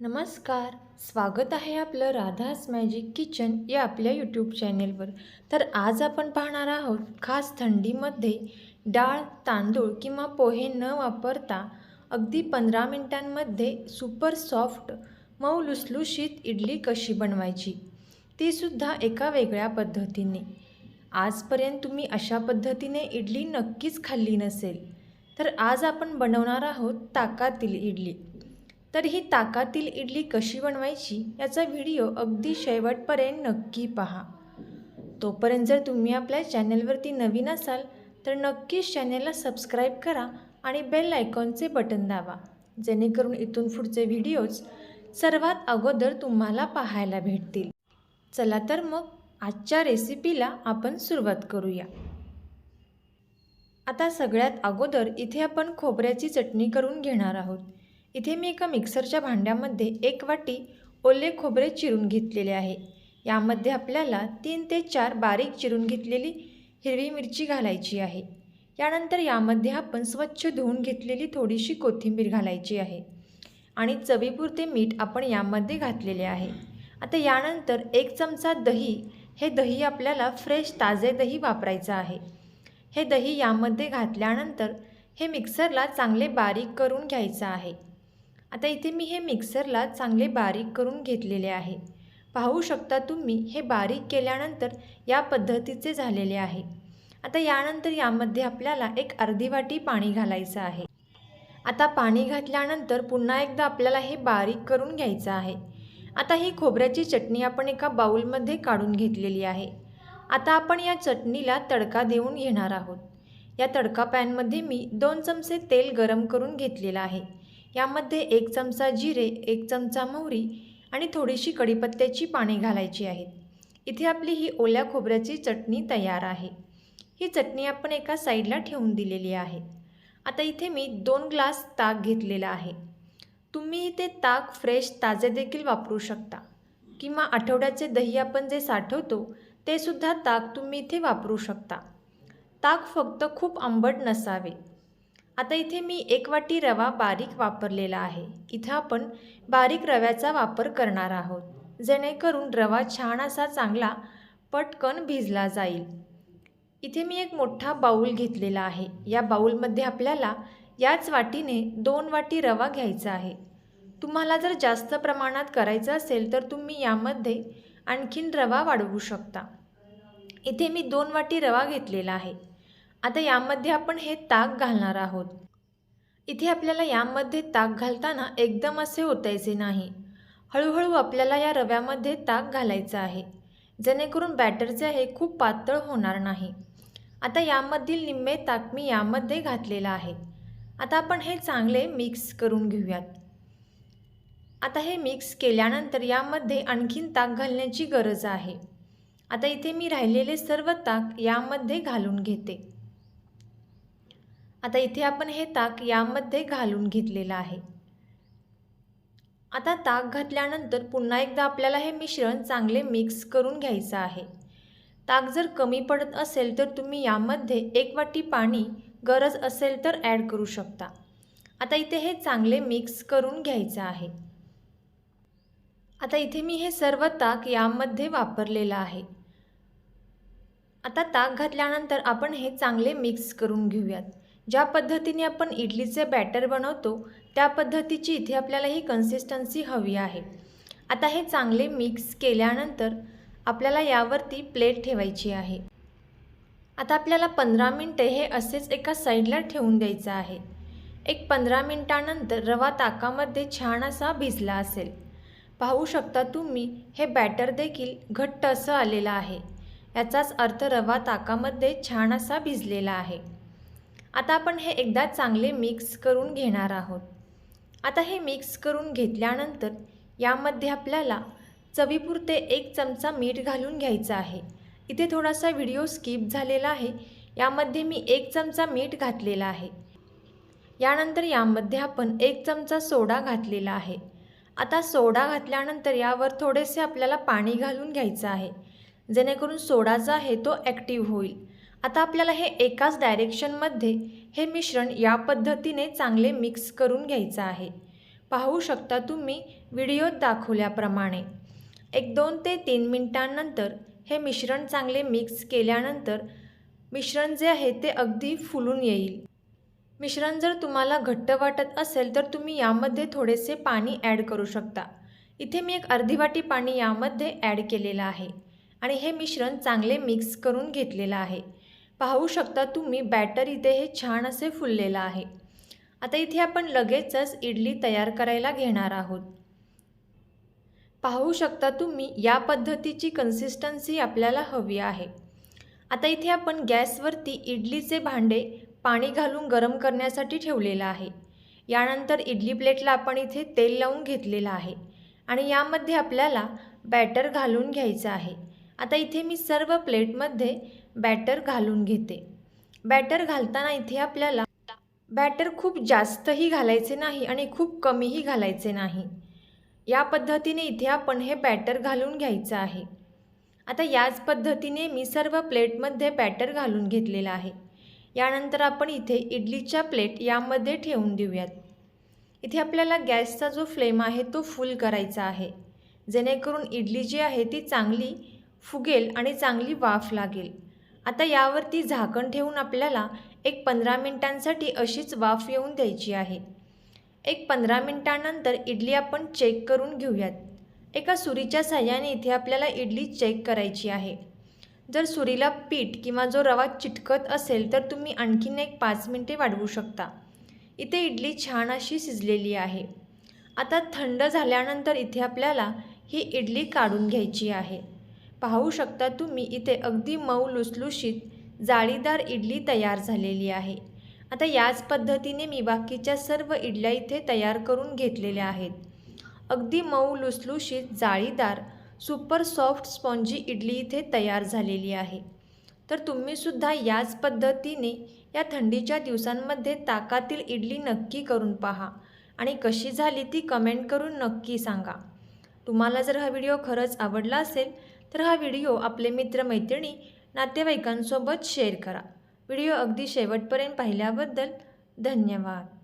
नमस्कार. स्वागत आहे आपलं राधास मॅजिक किचन या आपल्या यूट्यूब चॅनेलवर तर आज आपण पाहणार आहोत खास थंडीमध्ये डाळ तांदूळ किंवा पोहे न वापरता अगदी पंधरा मिनटांमध्ये सुपर सॉफ्ट मऊ लुसलुशीत इडली कशी बनवायची? तीसुद्धा एका वेगळ्या पद्धतीने. आजपर्यंत तुम्ही अशा पद्धतीने इडली नक्कीच खाल्ली नसेल. तर आज आपण बनवणार आहोत ताकातील इडली. तर ही ताकातील इडली कशी बनवायची याचा व्हिडिओ अगदी शेवटपर्यंत नक्की पहा. तोपर्यंत जर तुम्ही आपल्या चॅनलवरती नवीन असाल तर नक्कीच चॅनलला सबस्क्राईब करा आणि बेल आयकॉनचे बटन दाबा जेणेकरून इथून पुढचे व्हिडिओज सर्वात अगोदर तुम्हाला पाहायला भेटतील. चला तर मग आजच्या रेसिपीला आपण सुरुवात करूया. आता सगळ्यात अगोदर इथे आपण खोबऱ्याची चटणी करून घेणार आहोत. इथे मी एका मिक्सरच्या भांड्यामध्ये एक वाटी ओले खोबरे चिरून घेतलेले आहे. यामध्ये आपल्याला तीन ते चार बारीक चिरून घेतलेली हिरवी मिरची घालायची आहे. यानंतर यामध्ये आपण स्वच्छ धुवून घेतलेली थोडीशी कोथिंबीर घालायची आहे आणि चवीपुरते मीठ आपण यामध्ये घातलेले आहे. आता यानंतर एक चमचा दही. हे दही आपल्याला फ्रेश ताजे दही वापरायचं आहे. हे दही यामध्ये घातल्यानंतर हे मिक्सरला चांगले बारीक करून घ्यायचं आहे. आता इथे मी हे मिक्सरला चांगले बारीक करून घेतलेले आहे. पाहू शकता तुम्ही हे बारीक केल्यानंतर या पद्धतीचे झालेले आहे. आता यानंतर यामध्ये आपल्याला एक अर्धी वाटी पाणी घालायचं आहे. आता पाणी घातल्यानंतर पुन्हा एकदा आपल्याला हे बारीक करून घ्यायचं आहे. आता ही खोबऱ्याची चटणी आपण एका बाऊलमध्ये काढून घेतलेली आहे. आता आपण या चटणीला तडका देऊन घेणार आहोत. या तडका पॅनमध्ये मी दोन चमचे तेल गरम करून घेतलेलं आहे. यामध्ये एक चमचा जिरे एक चमचा मोहरी आणि थोडीशी कढीपत्त्याची पाने घालायची आहेत. इथे आपली ही ओल्या खोबऱ्याची चटणी तयार आहे. ही चटणी आपण एका साईडला ठेवून दिलेली आहे. आता इथे मी दोन ग्लास ताक घेतलेला आहे. तुम्ही इथे ताक फ्रेश ताजे देखील वापरू शकता. किंवा आठवड्याचे दही आपण जे साठवतो ते सुद्धा ताक तुम्ही इथे वापरू शकता. ताक फक्त खूप आंबट नसावे. आता इथे मी एक वाटी रवा बारीक वापरलेला आहे. इथं आपण बारीक रव्याचा वापर करणार आहोत. जेणेकरून रवा छान असा चांगला पटकन भिजला जाईल. इथे मी एक मोठा बाऊल घेतलेला आहे. या बाऊलमध्ये आपल्याला याच वाटीने दोन वाटी रवा घ्यायचा आहे. तुम्हाला जर जास्त प्रमाणात करायचं असेल तर तुम्ही यामध्ये आणखीन रवा वाढवू शकता. इथे मी दोन वाटी रवा घेतलेला आहे. आता यामध्ये आपण हे ताक घालणार आहोत. इथे आपल्याला यामध्ये ताक घालताना एकदम असे ओतायचे नाही. हळूहळू आपल्याला या रव्यामध्ये ताक घालायचं आहे. जेणेकरून बॅटर जे आहे खूप पातळ होणार नाही. आता यामधील निम्मे ताक मी यामध्ये घातलेलं आहे. आता आपण हे चांगले मिक्स करून घेऊयात. आता हे मिक्स केल्यानंतर यामध्ये आणखीन ताक घालण्याची गरज आहे. आता इथे मी राहिलेले सर्व ताक यामध्ये घालून घेते. आता इथे आपण हे ताक यामध्ये घालून घेतलेलं आहे. आता ताक घातल्यानंतर पुन्हा एकदा आपल्याला हे मिश्रण चांगले मिक्स करून घ्यायचं आहे. ताक जर कमी पडत असेल तर तुम्ही यामध्ये एक वाटी पाणी गरज असेल तर ॲड करू शकता. आता इथे हे चांगले मिक्स करून घ्यायचं आहे. आता इथे मी हे सर्व ताक यामध्ये वापरलेलं आहे. आता ताक घातल्यानंतर आपण हे चांगले मिक्स करून घेऊयात. ज्या पद्धतीने आपण इडलीचे बॅटर बनवतो त्या पद्धतीची इथे आपल्याला ही कन्सिस्टन्सी हवी आहे. आता हे चांगले मिक्स केल्यानंतर आपल्याला यावरती प्लेट ठेवायची आहे. आता आपल्याला पंधरा मिनटे हे असेच एका साईडला ठेवून द्यायचं आहे. एक पंधरा मिनटानंतर रवा ताकामध्ये छान असा भिजला असेल. पाहू शकता तुम्ही हे बॅटर देखील घट्ट असं आलेलं आहे. याचाच अर्थ रवा ताकामध्ये छान असा भिजलेला आहे. आता आपण हे एकदा चांगले मिक्स करून घेणार आहोत. आता हे मिक्स करून घेतल्यानंतर यामध्ये आपल्याला चवीपुरते एक चमचा मीठ घालून घ्यायचं आहे. इथे थोडासा व्हिडिओ स्किप झालेला आहे. यामध्ये मी एक चमचा मीठ घातलेला आहे. यानंतर यामध्ये आपण एक चमचा सोडा घातलेला आहे. आता सोडा घातल्यानंतर यावर थोडेसे आपल्याला पाणी घालून घ्यायचं आहे. जेणेकरून सोडा जो आहे तो ॲक्टिव्ह होईल. आता आपल्याला हे एकाच डायरेक्शनमध्ये हे मिश्रण या पद्धतीने चांगले मिक्स करून घ्यायचं आहे. पाहू शकता तुम्ही व्हिडिओत दाखवल्याप्रमाणे. एक दोन ते तीन मिनटांनंतर हे मिश्रण चांगले मिक्स केल्यानंतर मिश्रण जे आहे ते अगदी फुलून येईल. मिश्रण जर तुम्हाला घट्ट वाटत असेल तर तुम्ही यामध्ये थोडेसे पाणी ॲड करू शकता. इथे मी एक अर्धी वाटी पाणी यामध्ये ॲड केलेलं आहे आणि हे मिश्रण चांगले मिक्स करून घेतलेलं आहे. पाहू शकता तुम्ही बॅटर इथे हे छान असे फुललेलं आहे. आता इथे आपण लगेचच इडली तयार करायला घेणार आहोत. पाहू शकता तुम्ही या पद्धतीची कन्सिस्टन्सी आपल्याला हवी आहे. आता इथे आपण गॅसवरती इडलीचे भांडे पाणी घालून गरम करण्यासाठी ठेवलेलं आहे. यानंतर इडली प्लेटला आपण इथे तेल लावून घेतलेलं आहे. आणि यामध्ये आपल्याला बॅटर घालून घ्यायचं आहे. आता इथे मी सर्व प्लेटमध्ये बॅटर घालून घेते. बॅटर घालताना इथे आपल्याला बॅटर खूप जास्तही घालायचे नाही आणि खूप कमीही घालायचे नाही. या पद्धतीने इथे आपण हे बॅटर घालून घ्यायचं आहे. आता याच पद्धतीने मी सर्व प्लेटमध्ये बॅटर घालून घेतलेलं आहे. यानंतर आपण इथे इडलीच्या प्लेट यामध्ये ठेवून देऊयात. इथे आपल्याला गॅसचा जो फ्लेम आहे तो फुल करायचा आहे. जेणेकरून इडली जी आहे ती चांगली फुगेल आणि चांगली वाफ लागेल. आता यावरती झाकण ठेवून आपल्याला एक पंधरा मिनिटांसाठी अशीच वाफ येऊन द्यायची आहे. एक पंधरा मिनटानंतर इडली आपण चेक करून घेऊयात. एका सुरीच्या साह्याने इथे आपल्याला इडली चेक करायची आहे. जर सुरीला पीठ किंवा जो रवा चिटकत असेल तर तुम्ही आणखीन एक पाच मिनटे वाढवू शकता. इथे इडली छान अशी शिजलेली आहे. आता थंड झाल्यानंतर इथे आपल्याला ही इडली काढून घ्यायची आहे. पाहू शकता तुम्ही इथे अगदी मऊ लुसलुशीत जाळीदार इडली तयार झालेली आहे. आता याच पद्धतीने मी बाकीच्या सर्व इडल्या इथे तयार करून घेतलेल्या आहेत. अगदी मऊ लुसलुशीत जाळीदार सुपर सॉफ्ट स्पॉन्जी इडली इथे तयार झालेली आहे. तर तुम्हीसुद्धा याच पद्धतीने या थंडीच्या दिवसांमध्ये ताकातील इडली नक्की करून पहा आणि कशी झाली ती कमेंट करून नक्की सांगा. तुम्हाला जर हा व्हिडिओ खरंच आवडला असेल तर हा व्हिडिओ आपले मित्रमैत्रिणी नातेवाईकांसोबत शेअर करा. व्हिडिओ अगदी शेवटपर्यंत पाहिल्याबद्दल धन्यवाद.